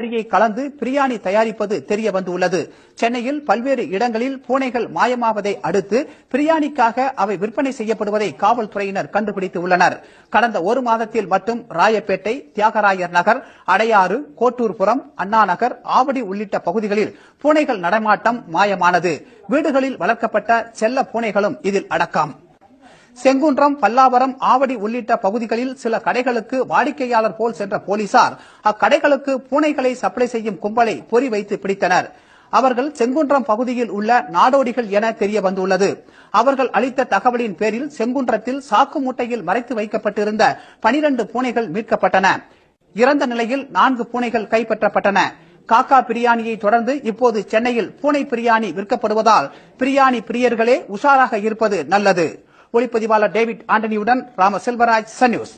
அரியை கலந்து பிரியாணி தயாரிப்பது தெரிய வந்துள்ளது. சென்னையில் பல்வேறு இடங்களில் பூனைகள் மாயமாவதை அடுத்து பிரியாணிக்காக அவை விற்பனை செய்யப்படுவதை காவல்துறையினர் கண்டுபிடித்து உள்ளனர் கடந்த ஒரு மாதத்தில் மட்டும் ராயப்பேட்டை தியாகராயர் நகர் அடையாறு கோட்டூர்புரம் அண்ணாநகர் ஆவடி உள்ளிட்ட பகுதிகளில் பூனைகள் நடமாட்டம் மாயமானது. வீடுகளில் வளர்க்கப்பட்ட செல்ல பூனைகளும் இதில் அடக்கம். செங்குன்றம் பல்லாவரம் ஆவடி உள்ளிட்ட பகுதிகளில் சில கடைகளுக்கு வாடிக்கையாளர் போல் சென்ற போலீசார் அக்கடைகளுக்கு பூனைகளை சப்ளை செய்யும் கும்பலை பொறி வைத்து பிடித்தனர். அவர்கள் செங்குன்றம் பகுதியில் உள்ள நாடோடிகள் என தெரிய வந்துள்ளது அவர்கள் அளித்த தகவலின் பேரில் செங்குன்றத்தில் சாக்கு மூட்டையில் மறைத்து வைக்கப்பட்டிருந்த பனிரண்டு பூனைகள் மீட்கப்பட்டன. இறந்த நிலையில் நான்கு பூனைகள் கைப்பற்றப்பட்டன. காக்கா பிரியாணியை தொடர்ந்து இப்போது சென்னையில் பூனை பிரியாணி விற்கப்படுவதால் பிரியாணி பிரியர்களே உஷாராக இருப்பது நல்லது. ஒளிப்பதிவாளர் டேவிட் ஆண்டனியுடன் ராம செல்வராஜ் சன் நியூஸ்.